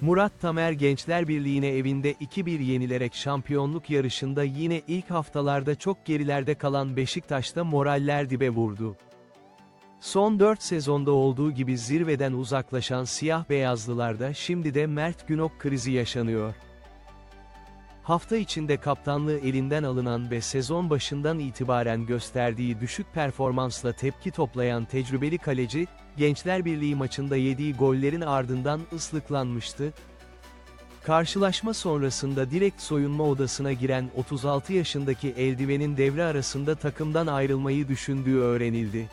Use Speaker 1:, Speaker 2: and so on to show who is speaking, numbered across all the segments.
Speaker 1: Murat Tamer Gençler Birliği'ne evinde 2-1 yenilerek şampiyonluk yarışında yine ilk haftalarda çok gerilerde kalan Beşiktaş'ta moraller dibe vurdu. Son 4 sezonda olduğu gibi zirveden uzaklaşan siyah beyazlılarda şimdi de Mert Günok krizi yaşanıyor. Hafta içinde kaptanlığı elinden alınan ve sezon başından itibaren gösterdiği düşük performansla tepki toplayan tecrübeli kaleci, Gençler Birliği maçında yediği gollerin ardından ıslıklanmıştı. Karşılaşma sonrasında direkt soyunma odasına giren 36 yaşındaki eldivenin devre arasında takımdan ayrılmayı düşündüğü öğrenildi.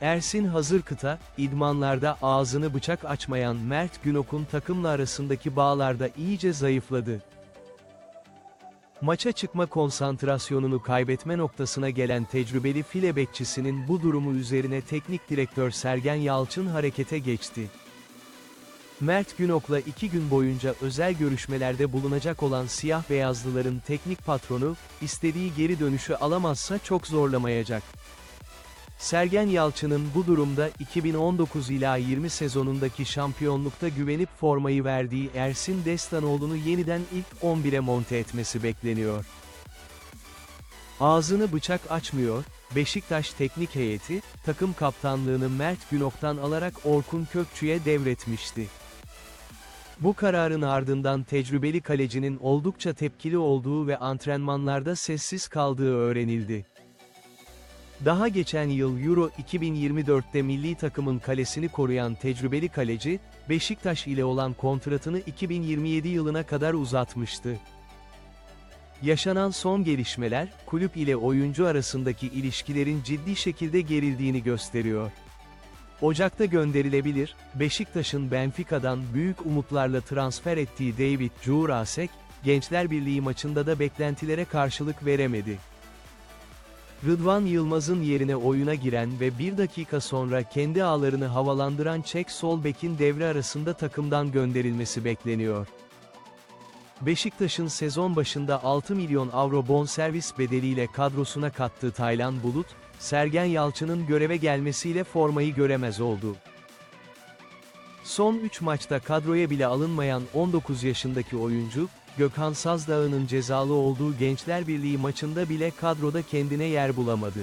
Speaker 1: Ersin Hazırkıta, idmanlarda ağzını bıçak açmayan Mert Günok'un takımla arasındaki bağlarda iyice zayıfladı. Maça çıkma konsantrasyonunu kaybetme noktasına gelen tecrübeli file bekçisinin bu durumu üzerine teknik direktör Sergen Yalçın harekete geçti. Mert Günok'la iki gün boyunca özel görüşmelerde bulunacak olan siyah beyazlıların teknik patronu, istediği geri dönüşü alamazsa çok zorlamayacak. Sergen Yalçın'ın bu durumda 2019 ila 20 sezonundaki şampiyonlukta güvenip formayı verdiği Ersin Destanoğlu'nu yeniden ilk 11'e monte etmesi bekleniyor. Ağzını bıçak açmıyor, Beşiktaş teknik heyeti, takım kaptanlığını Mert Günok'tan alarak Orkun Kökçü'ye devretmişti. Bu kararın ardından tecrübeli kalecinin oldukça tepkili olduğu ve antrenmanlarda sessiz kaldığı öğrenildi. Daha geçen yıl Euro 2024'te milli takımın kalesini koruyan tecrübeli kaleci, Beşiktaş ile olan kontratını 2027 yılına kadar uzatmıştı. Yaşanan son gelişmeler, kulüp ile oyuncu arasındaki ilişkilerin ciddi şekilde gerildiğini gösteriyor. Ocak'ta gönderilebilir, Beşiktaş'ın Benfica'dan büyük umutlarla transfer ettiği David Jurasek, Gençler Birliği maçında da beklentilere karşılık veremedi. Rıdvan Yılmaz'ın yerine oyuna giren ve bir dakika sonra kendi ağlarını havalandıran Çek sol bekin devre arasında takımdan gönderilmesi bekleniyor. Beşiktaş'ın sezon başında 6 milyon avro bonservis bedeliyle kadrosuna kattığı Taylan Bulut, Sergen Yalçın'ın göreve gelmesiyle formayı göremez oldu. Son 3 maçta kadroya bile alınmayan 19 yaşındaki oyuncu, Gökhan Sazdağ'ın cezalı olduğu Gençler Birliği maçında bile kadroda kendine yer bulamadı.